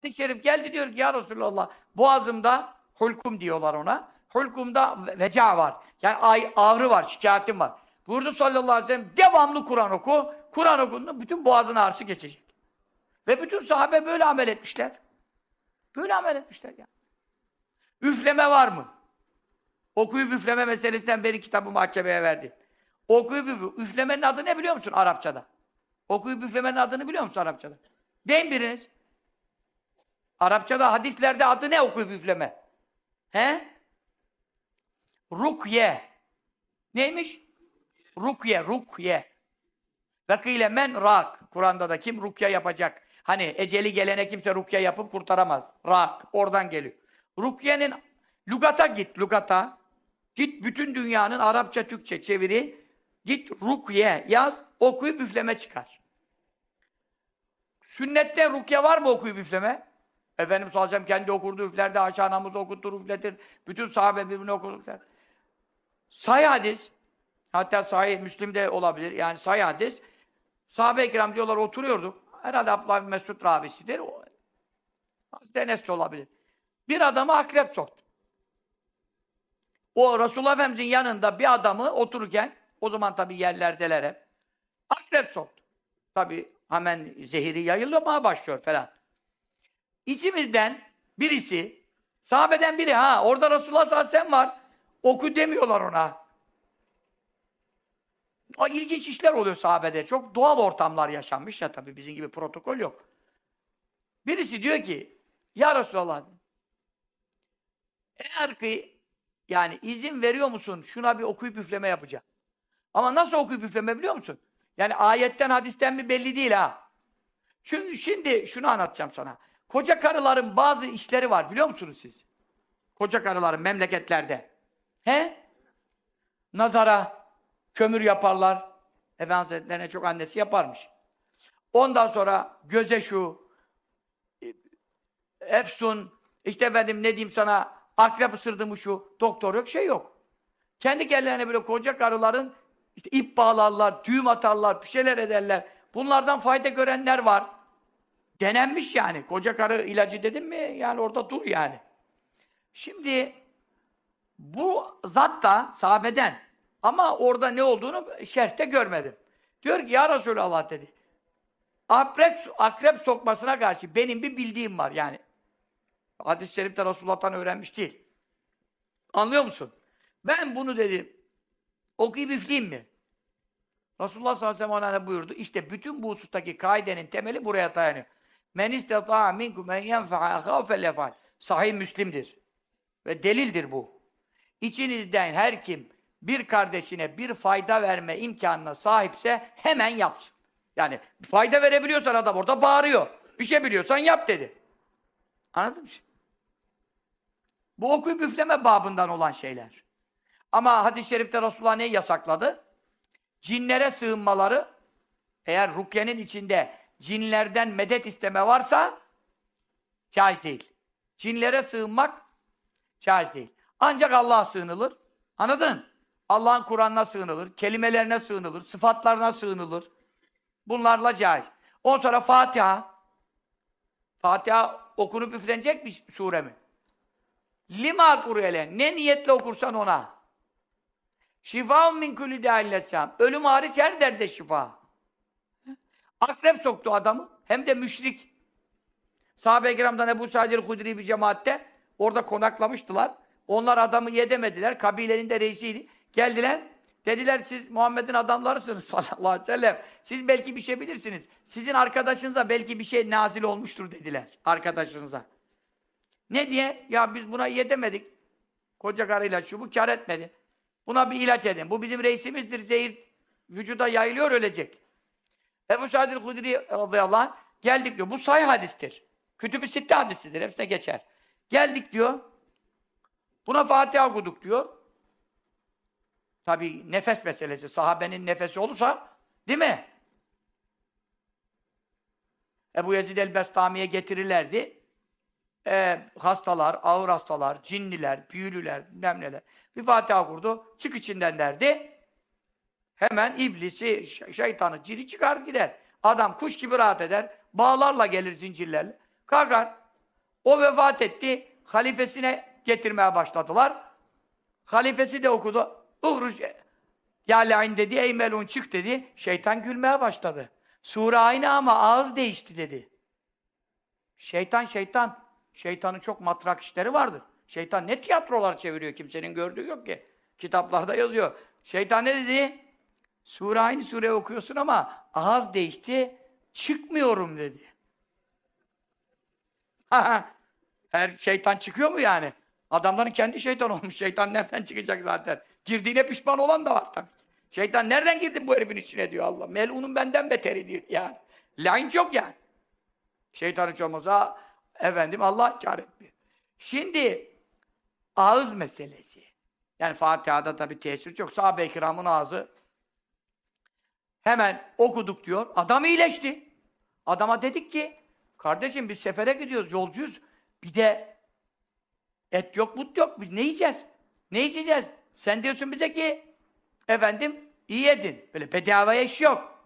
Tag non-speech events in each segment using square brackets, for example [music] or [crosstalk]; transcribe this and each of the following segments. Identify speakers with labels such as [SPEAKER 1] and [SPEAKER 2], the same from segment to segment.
[SPEAKER 1] hadis-i şerif geldi diyor ki ya Resulallah boğazımda hulkum diyorlar ona. Hulkumda ve- veca var. Yani ay, ağrı var, şikayetim var. Buyurdu sallallahu aleyhi ve sellem devamlı Kur'an oku. Kur'an okunduğunda bütün boğazın ağrısı geçecek. Ve bütün sahabe böyle amel etmişler. Böyle amel etmişler ya. Üfleme var mı? Okuyup üfleme meselesinden beri kitabı mahkemeye verdi. Okuyup üfleme. Üflemenin adı ne biliyor musun Arapçada? Okuyup üflemenin adını biliyor musun Arapçada? Deyin biriniz. Arapçada hadislerde adı ne okuyup üfleme? He? Rukye. Neymiş? Rukye, rukye. Ve men rak. Kur'an'da da kim rukye yapacak? Hani eceli gelene kimse rukye yapıp kurtaramaz. Rak. Oradan geliyor. Rukye'nin lugata git, lugata. Git bütün dünyanın Arapça, Türkçe çeviri. Git rukye yaz, okuyup üfleme çıkar. Sünnette rukye var mı okuyup üfleme? Efendimiz sallallahu kendi okurdu, üflerdi, Ayşe anamız okutur, üfletir. Bütün sahabe birbirini okur, üfler. Sahih hadis, hatta sahih Müslim'de olabilir, yani sahih hadis. Sahabe-i kiram diyorlar, oturuyorduk. Herhalde Abdullah bin Mesud ravisidir. Hazreti Enes de olabilir. Bir adamı akrep soktu. O Resulullah Efendimiz'in yanında bir adamı otururken, o zaman tabii yerlerdeler hep, akrep soktu. Tabii hemen zehiri yayılmaya başlıyor falan. İçimizden birisi, sahabeden biri ha, orada Resulullah sallallahu aleyhi ve sellem var, oku demiyorlar ona. O ilginç işler oluyor sahabede. Çok doğal ortamlar yaşanmış ya tabii bizim gibi protokol yok. Birisi diyor ki, ya Resulallah, eğer ki yani izin veriyor musun şuna bir okuyup üfleme yapacağım. Ama nasıl okuyup üfleme biliyor musun? Yani ayetten hadisten mi belli değil ha. Çünkü şimdi şunu anlatacağım sana. Koca karıların bazı işleri var biliyor musunuz siz? Koca karıların memleketlerde. He? Nazara kömür yaparlar. Efendimiz Hazretleri'ne çok annesi yaparmış. Ondan sonra göze şu e, efsun işte efendim ne diyeyim sana akrep ısırdı mı şu doktor yok şey yok. Kendi kendilerine böyle koca karıların işte ip bağlarlar, düğüm atarlar, bir şeyler ederler. Bunlardan fayda görenler var. Denenmiş yani. Koca karı ilacı dedim mi yani orada dur yani. Şimdi bu zat da sahabeden ama orada ne olduğunu şerhte görmedim. Diyor ki ya Resulallah dedi. Akrep, akrep sokmasına karşı benim bir bildiğim var yani. Hadis-i şerifte Resulullah'tan öğrenmiş değil. Anlıyor musun? Ben bunu dedi okuyup üfleyeyim mi? Resulullah sallallahu aleyhi ve sellem buyurdu. İşte bütün bu husustaki kaidenin temeli buraya dayanıyor. Men istata'a minkum men yenfa'a ahav fellefal. Sahih Müslim'dir. Ve delildir bu. İçinizden her kim bir kardeşine bir fayda verme imkanına sahipse hemen yapsın. Yani fayda verebiliyorsan adam orada bağırıyor. Bir şey biliyorsan yap dedi. Anladın mı? Bu okuyup üfleme babından olan şeyler. Ama hadis-i şerifte Resulullah neyi yasakladı? Cinlere sığınmaları, eğer rukyenin içinde cinlerden medet isteme varsa, caiz değil. Cinlere sığınmak, caiz değil. Ancak Allah'a sığınılır. Anladın? Allah'ın Kur'an'ına sığınılır, kelimelerine sığınılır, sıfatlarına sığınılır. Bunlarla caiz. Ondan sonra Fatiha. Fatiha okunup üflenecek bir sure mi? Lima kuruyele. Ne niyetle okursan ona. Şifaun min dâillesâm. Ölüm hariç her derde şifa. Akrep soktu adamı. Hem de müşrik. Sahabe-i kiramdan Ebu Sa'd el-Hudri bir cemaatte orada konaklamıştılar. Onlar adamı yedemediler. Kabilenin de reisiydi. Geldiler. Dediler siz Muhammed'in adamlarısınız [laughs] sallallahu aleyhi ve sellem. Siz belki bir şey bilirsiniz. Sizin arkadaşınıza belki bir şey nazil olmuştur dediler. Arkadaşınıza. Ne diye? Ya biz buna yedemedik. Koca karıyla şu bu kar etmedi. Buna bir ilaç edin. Bu bizim reisimizdir. Zehir vücuda yayılıyor ölecek. Ebu Sa'd el-Hudri radıyallahu anh geldik diyor. Bu sahih hadistir. Kütüb-i Sitte hadisidir. Hepsine geçer. Geldik diyor. Buna Fatiha okuduk diyor. Tabi nefes meselesi. Sahabenin nefesi olursa değil mi? Ebu Yezid el-Bestami'ye getirirlerdi. Ee, hastalar, ağır hastalar, cinliler, büyülüler, bilmem neler. Bir Fatiha kurdu. Çık içinden derdi. Hemen iblisi, şeytanı, cini çıkar gider. Adam kuş gibi rahat eder. Bağlarla gelir zincirlerle. Kalkar. O vefat etti. Halifesine getirmeye başladılar. Halifesi de okudu. Uhruç ya lain dedi, ey melun çık dedi. Şeytan gülmeye başladı. Sure aynı ama ağız değişti dedi. Şeytan şeytan. Şeytanın çok matrak işleri vardır. Şeytan ne tiyatrolar çeviriyor kimsenin gördüğü yok ki. Kitaplarda yazıyor. Şeytan ne dedi? Sure aynı sure okuyorsun ama ağız değişti. Çıkmıyorum dedi. [laughs] Her şeytan çıkıyor mu yani? Adamların kendi şeytan olmuş. Şeytan nereden çıkacak zaten? Girdiğine pişman olan da var tabii. Şeytan nereden girdin bu herifin içine diyor Allah. Melunun benden beteri diyor yani. Lain çok yani. Şeytan hiç olmasa efendim Allah kâr etmiyor. Şimdi ağız meselesi. Yani Fatiha'da tabii tesir çok. Sahabe-i kiramın ağzı hemen okuduk diyor. Adam iyileşti. Adama dedik ki kardeşim biz sefere gidiyoruz, yolcuyuz. Bir de et yok, but yok. Biz ne yiyeceğiz? Ne içeceğiz? Sen diyorsun bize ki efendim iyi yedin. Böyle bedavaya iş yok.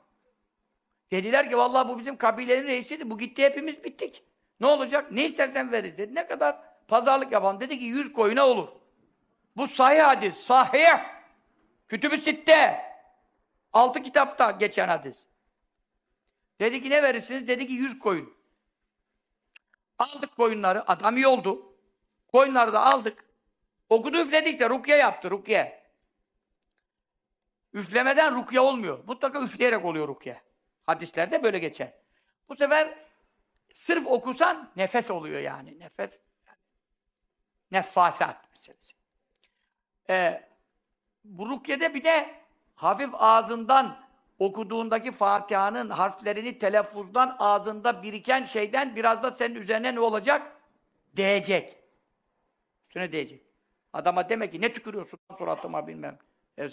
[SPEAKER 1] Dediler ki vallahi bu bizim kabilenin reisiydi. Bu gitti hepimiz bittik. Ne olacak? Ne istersen veririz dedi. Ne kadar pazarlık yapalım. Dedi ki yüz koyuna olur. Bu sahih hadis. Sahih. Kütüb-ü Sitte. Altı kitapta geçen hadis. Dedi ki ne verirsiniz? Dedi ki yüz koyun. Aldık koyunları. Adam iyi oldu. Koyunları da aldık. Okudu üfledik de rukiye yaptı rukiye. Üflemeden rukiye olmuyor. Mutlaka üfleyerek oluyor rukiye. Hadislerde böyle geçer. Bu sefer sırf okusan nefes oluyor yani. Nefes. Neffasat meselesi. Ee, bu rukyede bir de hafif ağzından okuduğundaki Fatiha'nın harflerini telaffuzdan ağzında biriken şeyden biraz da senin üzerine ne olacak? Değecek. Üstüne değecek. Adama demek ki ne tükürüyorsun suratıma bilmem.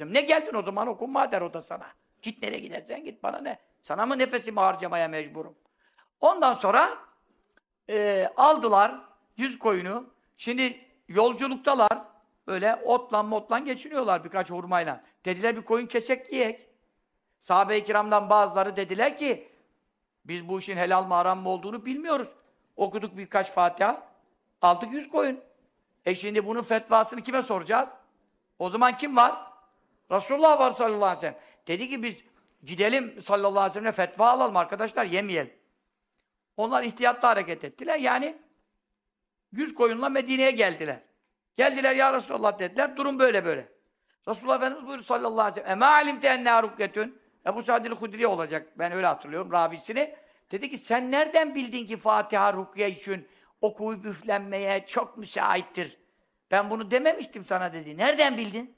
[SPEAKER 1] Ne geldin o zaman okunma der o da sana. Git nereye gidersen git bana ne? Sana mı nefesimi harcamaya mecburum? Ondan sonra e, aldılar yüz koyunu. Şimdi yolculuktalar. Böyle otlan motlan geçiniyorlar birkaç hurmayla. Dediler bir koyun kesek yiyek. Sahabe-i kiramdan bazıları dediler ki biz bu işin helal mı haram mı olduğunu bilmiyoruz. Okuduk birkaç Fatiha. Aldık yüz koyun. E şimdi bunun fetvasını kime soracağız? O zaman kim var? Resulullah var sallallahu aleyhi ve sellem. Dedi ki biz gidelim sallallahu aleyhi ve sellem'e fetva alalım arkadaşlar yemeyelim. Onlar ihtiyatla hareket ettiler. Yani yüz koyunla Medine'ye geldiler. Geldiler ya Resulallah dediler. Durum böyle böyle. Resulullah Efendimiz buyurdu sallallahu aleyhi ve sellem. Ema alimte ennâ rukketün. Ebu Sa'dil Hudri olacak. Ben öyle hatırlıyorum ravisini. Dedi ki sen nereden bildin ki Fatiha rukiye için okuyup üflenmeye çok müsaittir. Ben bunu dememiştim sana dedi. Nereden bildin?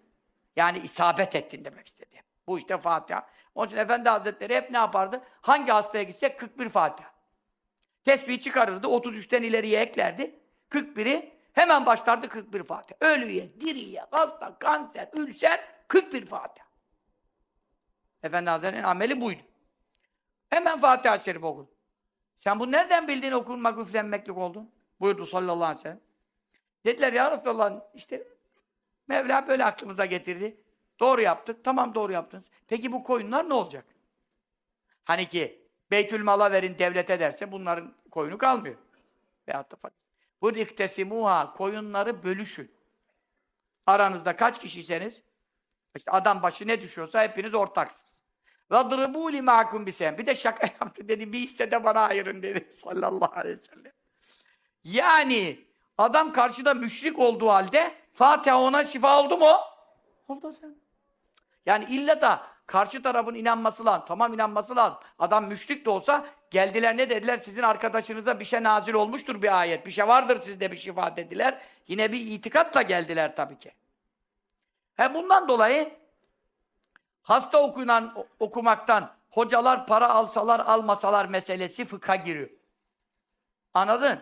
[SPEAKER 1] Yani isabet ettin demek istedi. Bu işte Fatiha. Onun için Efendi Hazretleri hep ne yapardı? Hangi hastaya gitsek 41 Fatiha. Tesbihi çıkarırdı, 33'ten ileriye eklerdi. 41'i hemen başlardı 41 Fatiha. Ölüye, diriye, hasta, kanser, ülser 41 Fatiha. Efendi Hazretleri'nin ameli buydu. Hemen Fatiha-i Şerif okudu. Sen bu nereden bildin okunmak, üflenmeklik oldun? Buyurdu sallallahu aleyhi ve sellem. Dediler ya Resulallah işte Mevla böyle aklımıza getirdi. Doğru yaptık. Tamam doğru yaptınız. Peki bu koyunlar ne olacak? Hani ki Beytül Mal'a verin devlete derse bunların koyunu kalmıyor. Veyahut da fakir. Bu iktesimuha koyunları bölüşün. Aranızda kaç kişiyseniz işte adam başı ne düşüyorsa hepiniz ortaksınız. وَضْرِبُوا لِمَاكُمْ بِسَيْمٍ Bir de şaka yaptı [laughs] dedi. Bir hisse de bana ayırın dedi. [laughs] Sallallahu aleyhi ve sellem. Yani adam karşıda müşrik olduğu halde Fatiha ona şifa oldu mu? Oldu sen. Yani illa da karşı tarafın inanması lazım. Tamam inanması lazım. Adam müşrik de olsa geldiler ne dediler? Sizin arkadaşınıza bir şey nazil olmuştur bir ayet. Bir şey vardır sizde bir şifa dediler. Yine bir itikatla geldiler tabii ki. He bundan dolayı hasta okunan okumaktan hocalar para alsalar almasalar meselesi fıkha giriyor. Anladın?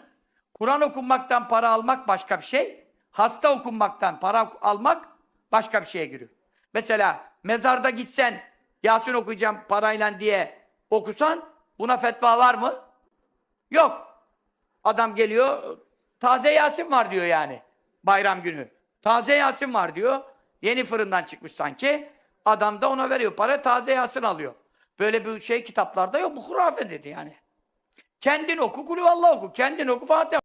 [SPEAKER 1] Kur'an okunmaktan para almak başka bir şey. Hasta okunmaktan para almak başka bir şeye giriyor. Mesela mezarda gitsen Yasin okuyacağım parayla diye okusan buna fetva var mı? Yok. Adam geliyor taze Yasin var diyor yani bayram günü. Taze Yasin var diyor. Yeni fırından çıkmış sanki. Adam da ona veriyor para taze Yasin alıyor. Böyle bir şey kitaplarda yok. Bu hurafe dedi yani. Kendin oku, kulü Allah oku. Kendin oku, Fatiha